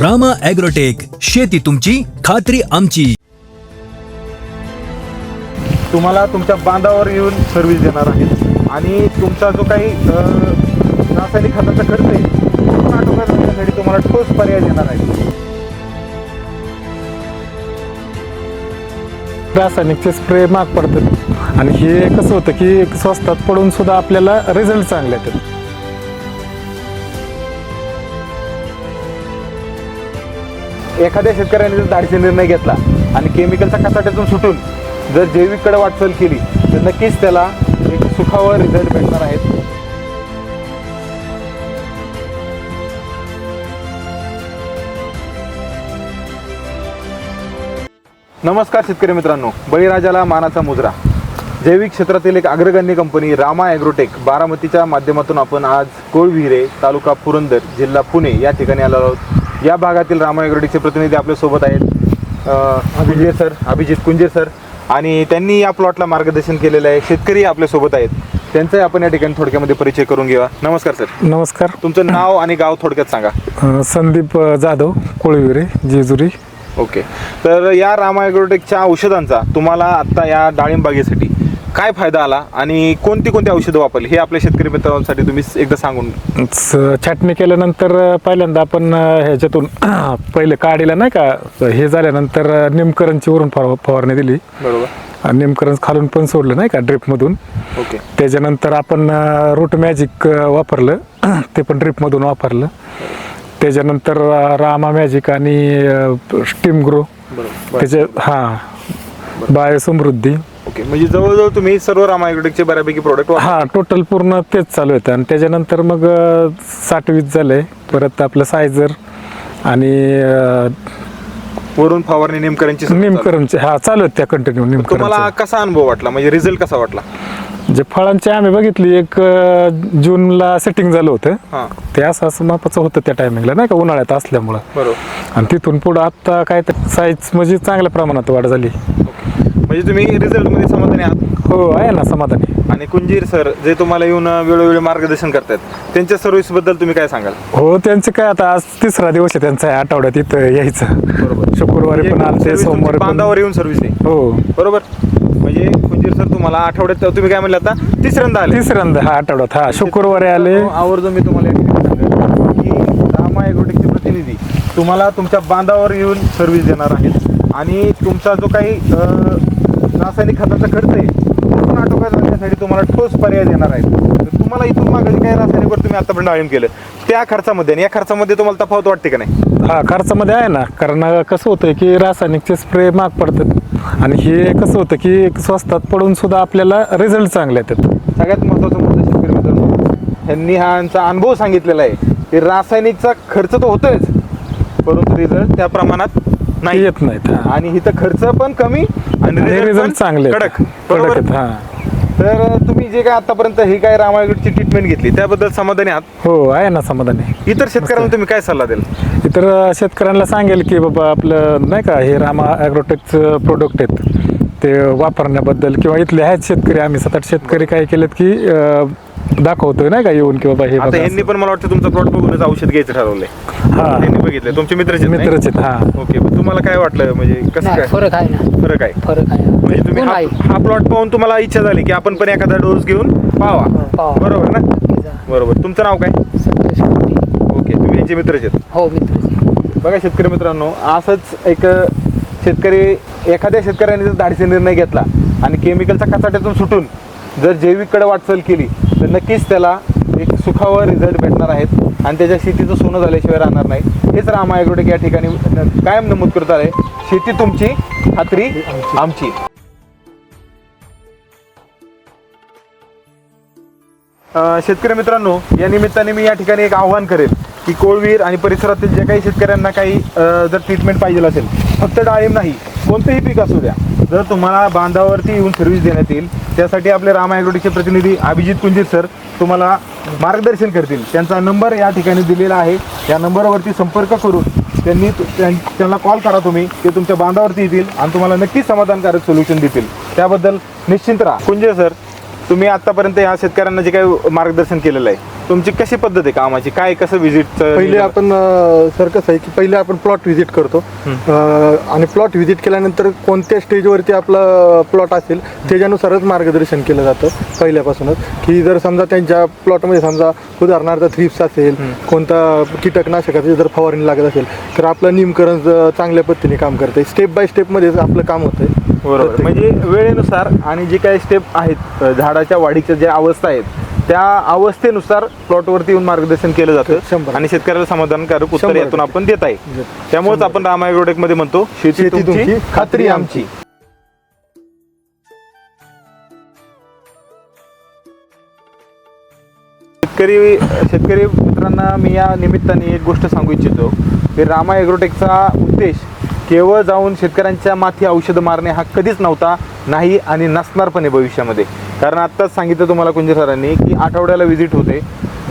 Rama agrotech शेती तुमची खात्री आमची. तुम्हाला तुमच्या बांधावर येऊन सर्व्हिस देणार आहेत आणि तुमचा जो काही अ, रासायनिक खताचा खर्च आहे तो पण आटोक्यात आणण्यासाठी तुम्हाला ठोस पर्याय देणार आहे. रासायनिकचे स्प्रे महाग पडतात. आणि हे कसं होतं की स्वस्तात पडून सुद्धा आपल्याला रिझल्ट चांगले येतात. एखाद्या शेतकऱ्याने जर धाडीचा निर्णय घेतला आणि केमिकलच्या कचाट्यातून सुटून जर जैविककडे वाटचाल केली तर नक्कीच त्याला एक सुखावर रिझल्ट भेटणार आहेत नमस्कार शेतकरी मित्रांनो बळीराजाला मानाचा मुजरा. जैविक क्षेत्रातील एक अग्रगण्य कंपनी रामा ॲग्रोटेक बारामतीच्या माध्यमातून आपण आज कोळविहिरे तालुका पुरंदर जिल्हा पुणे या ठिकाणी आलो आहोत. या भागातील रामा ॲग्रोटेकचे प्रतिनिधी आपल्यासोबत आहेत अ, कुंजीर सर अभिजित कुंजीर सर. आणि त्यांनी या प्लॉटला मार्गदर्शन केलेलं आहे. शेतकरी आपल्यासोबत आहेत. त्यांचाही आपण या ठिकाणी थोडक्यामध्ये परिचय करून घेऊया. नमस्कार सर. नमस्कार. तुमचं नाव आणि गाव थोडक्यात सांगा. संदीप जाधव कोळीविरे जेजुरी. ओके. तर या रामा ॲग्रोटेकच्या औषधांचा तुम्हाला आत्ता या डाळिंब बागेसाठी काय फायदा आला आणि कोणती कोणती औषधं वापरली? हे आपल्या शेतकरी मित्रांसाठी तुम्ही एकदा सांगून छाटणी केल्यानंतर पहिल्यांदा आपण ह्याच्यातून पहिले काढीला नाही का हे झाल्यानंतर निमकरणची वरून फवार फवारणी दिली. बरोबर. निमकरण खालून पण सोडलं नाही का ड्रिपमधून. ओके. त्याच्यानंतर आपण रूट मॅजिक वापरलं. ते पण ड्रिपमधून वापरलं. त्याच्यानंतर रामा मॅजिक आणि स्टीम ग्रो. त्याच्या हां. बायोसमृद्धी. ओके म्हणजे जवळजवळ तुम्ही सर्व रामा ॲग्रोटेकचे बऱ्यापैकी प्रोडक्ट हा टोटल पूर्ण तेच चालू होतं आणि त्याच्यानंतर मग अं, साठ वीस झालंय. परत आपलं सायझर आणि वरून फवारणी नेमकरांची. निमकरमचे हा चालू आहेत त्या कंटिन्यू तुम्हाला निमकरम कसा अनुभव वाटला? म्हणजे रिझल्ट कसा वाटला? जे फळांची आम्ही बघितली एक जूनला सेटिंग झालं होतं. हां. ते असं असं मापाचं होतं त्या टायमिंगला नाही का? उन्हाळ्यात असल्यामुळं. बरोबर. आणि तिथून पुढं आत्ता काय तर साईज म्हणजे चांगल्या प्रमाणात वाढ झाली. म्हणजे तुम्ही रिझल्टमध्ये समाधानी आहात? हो आहे ना समाधानी. आणि कुंजीर सर जे तुम्हाला येऊन वेळोवेळी मार्गदर्शन करतात त्यांच्या सर्व्हिसबद्दल तुम्ही काय सांगाल? हो त्यांचे काय आता आज तिसरा दिवस आहे त्यांचा या आठवड्यात इथं यायचं. बरोबर. शुक्रवारी पण आलते सोमवारी पण बांधावर येऊन सर्व्हिस आहे. हो. बरोबर. म्हणजे कुंजीर सर तुम्हाला आठवड्यात तुम्ही काय म्हणलं आता तिसऱ्यांदा आले. तिसऱ्यांदा हा आठवड्यात हा शुक्रवारी आले. आवर्जून मी तुम्हाला की रामा ॲग्रोटेकचे प्रतिनिधी तुम्हाला तुमच्या बांधावर येऊन सर्व्हिस देणार आहेत. आणि तुमचा जो काही अं, रासायनिक खताचा खर्च आहे. पण आटोक्यात आणण्यासाठी तुम्हाला ठोस पर्याय देणार आहेत. तर तुम्हाला इथून मागे जे काही रासायनिकवर तुम्ही आतापर्यंत डाळिंब केलं. त्या खर्चामध्ये आणि या खर्चामध्ये तुम्हाला तफावत वाटते का नाही? हा खर्चामध्ये आहे ना. कारण कसं होतं की रासायनिकचे स्प्रे महाग पडतात. आणि हे कसं होतं की स्वस्तात पडून सुद्धा आपल्याला रिझल्ट चांगले येतात. सगळ्यात महत्त्वाचा मुद्दा शेतकरी मित्रांनो त्यांनी हा यांचा अनुभव सांगितलेला आहे की रासायनिकचा खर्च तर होतोच परंतु रिझल्ट त्या प्रमाणात नाही. येत नाहीत हा. आणि इथं खर्च पण कमी आणि आणि result रिझल्ट पण चांगले आहेत. कडक. कडक बरोबर? आहेत हा. तर तुम्ही जे काय आतापर्यंत ही काय रामायगडची ट्रीटमेंट घेतली त्याबद्दल समाधानी आहात? हो आहे ना समाधानी. इतर शेतकऱ्यांना तुम्ही काय सल्ला द्याल इतर शेतकऱ्यांना सांगेल की बाबा आपलं नाही का हे रामा ॲग्रोटेकचं प्रोडक्ट आहेत. ते वापरण्याबद्दल किंवा इथले आहेत शेतकरी आम्ही सात आठ शेतकरी काय केलेत की अं, दाखवतोय नाही का येऊन की बाबा हे आता बघा यांनी पण मला वाटतं तुमचा प्लॉट बघूनच औषध घ्यायचं ठरवलंय. हा. त्यांनी बघितलंय. तुमचे मित्रच आहेत, नाही? मित्रच आहेत हा. ओके पण तुम्हाला काय वाटलं? म्हणजे कसं नाही काय? फरक आहे ना. फरक आहे. फरक आहे. म्हणजे तुम्ही गुण हा आहे. हा प्लॉट पाहून तुम्हाला इच्छा झाली की आपण पण एखादा डोस घेऊन पाहावा. पाहावा. बरोबर ना. बरोबर. तुमचं नाव काय? संतोष कोटी. ओके तुम्ही यांचे मित्रच आहेत. हो मित्र बघा शेतकरी मित्रांनो असंच एक शेतकरी एखाद्या शेतकऱ्याने जर धाडीचा निर्णय घेतला आणि केमिकलच्या कचाट्यातून सुटून जर जैविककडे वाटचाल केली तर नक्कीच त्याला एक सुखावर रिझल्ट भेटणार आहेत. आणि त्याच्या शेतीचं सोनं झाल्याशिवाय राहणार नाही. हेच रामा ॲग्रोटेक या ठिकाणी कायम नमूद करत आहे? शेती तुमची खात्री आमची. शेतकरी मित्रांनो या निमित्ताने मी या ठिकाणी एक आव्हान करेल की कोळवीर आणि परिसरातील जे काही शेतकऱ्यांना काही जर ट्रीटमेंट पाहिजे असेल फक्त डाळिंब नाही कोणतंही पीक असू द्या. जर तुम्हाला बांधावरती येऊन सर्व्हिस देण्यात येईल. त्यासाठी आपले राम ॲग्रोटेकचे प्रतिनिधी अभिजित कुंजीर सर तुम्हाला मार्गदर्शन करतील. त्यांचा नंबर या ठिकाणी दिलेला आहे. या नंबरवरती संपर्क करून त्यांनी त्यां- त्यांना कॉल करा तुम्ही. ते तुमच्या बांधावरती येतील आणि तुम्हाला नक्कीच समाधानकारक सोल्युशन देतील. त्याबद्दल निश्चिंत राहा. कुंजे सर तुम्ही आतापर्यंत या शेतकऱ्यांना जे काही मार्गदर्शन केलेलं आहे तुमची कशी पद्धत आहे कामाची? काय कसं व्हिजिट पहिले आपण अं, सर कसं आहे की पहिले आपण प्लॉट व्हिजिट करतो. अं, आणि प्लॉट व्हिजिट केल्यानंतर कोणत्या स्टेजवरती आपला प्लॉट असेल त्याच्यानुसारच मार्गदर्शन केलं जातं पहिल्यापासूनच. की जर समजा त्यांच्या प्लॉटमध्ये समजा उदाहरणार्थ थ्रिप्स असेल कोणता कीटकनाशकाची जर फवारणी लागत असेल तर आपलं निमकरण ज- चांगल्या पद्धतीने काम करते स्टेप बाय स्टेपमध्येच आपलं काम होतंय. बरोबर म्हणजे वेळेनुसार आणि जे काही स्टेप आहेत झाडाच्या वाढीच्या ज्या अवस्था आहेत त्या अवस्थेनुसार प्लॉटवरती येऊन मार्गदर्शन केलं जातं. आणि शेतकऱ्याला समाधानकारक उत्तर यातून. आपण देत आहे. त्यामुळेच आपण राम ॲग्रोटेकमध्ये म्हणतो शेती तुमची खात्री आमची शेतकरी शेतकरी मित्रांना मी या निमित्ताने एक गोष्ट सांगू इच्छितो की रामा ॲग्रोटेकचा उद्देश केवळ जाऊन शेतकऱ्यांच्या माथी औषधं मारणे हा कधीच नव्हता नाही आणि नसणार पण आहे भविष्यामध्ये. कारण आत्ताच सांगितलं तुम्हाला कुंजे सरांनी की आठवड्याला व्हिजिट होते.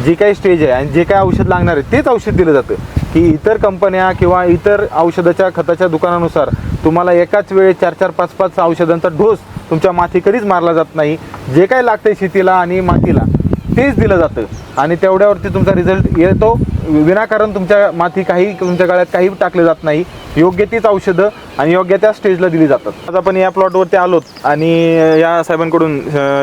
जे काही स्टेज आहे आणि जे काही औषध लागणार आहे तेच औषध दिलं जातं. की इतर कंपन्या किंवा इतर औषधाच्या खताच्या दुकानानुसार तुम्हाला एकाच वेळी चार चार पाच पाच औषधांचा डोस तुमच्या माथी कधीच मारला जात नाही. जे काही लागतंय शेतीला आणि मातीला तेच दिलं जातं. आणि तेवढ्यावरती तुमचा रिझल्ट येतो. विनाकारण तुमच्या माती काही तुमच्या गळ्यात काही टाकले जात नाही. योग्य तीच औषधं आणि योग्य त्या स्टेजला दिली जातात. आज आपण या प्लॉटवरती आलोत आणि या साहेबांकडून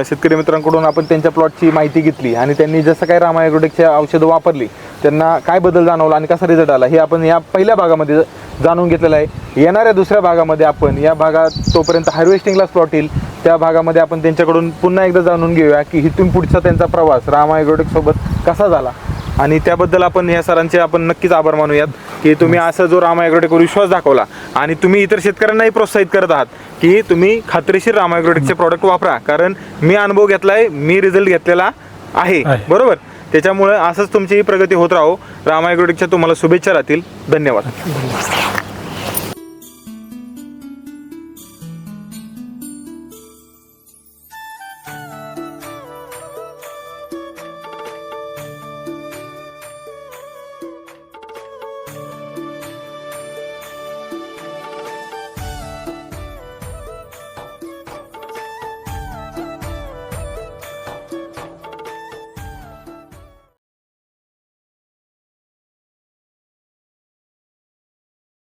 शेतकरी मित्रांकडून आपण त्यांच्या प्लॉटची माहिती घेतली आणि त्यांनी जसं काही रामायग्रोटेकची औषधं वापरली त्यांना काय बदल जाणवला आणि कसा रिझल्ट आला हे आपण या पहिल्या भागामध्ये जाणून घेतलेलं आहे. येणाऱ्या दुसऱ्या भागामध्ये आपण या भागात तोपर्यंत हार्वेस्टिंगलाच प्लॉट येईल. त्या भागामध्ये आपण त्यांच्याकडून पुन्हा एकदा जाणून घेऊया की इथून पुढचा त्यांचा प्रवास रामा कसा झाला. आणि त्याबद्दल आपण या सरांचे आपण नक्कीच आभार मानूयात की तुम्ही असं जो रामा ॲग्रोटेकवर विश्वास दाखवला आणि तुम्ही इतर शेतकऱ्यांनाही प्रोत्साहित करत आहात की तुम्ही खात्रीशीर रामा ॲग्रोटेकचे प्रॉडक्ट वापरा कारण मी अनुभव घेतलाय मी रिझल्ट घेतलेला आहे. बरोबर? त्याच्यामुळे असंच तुमची प्रगती होत राहो. रामा ॲग्रोटेकच्या तुम्हाला शुभेच्छा राहतील. धन्यवाद.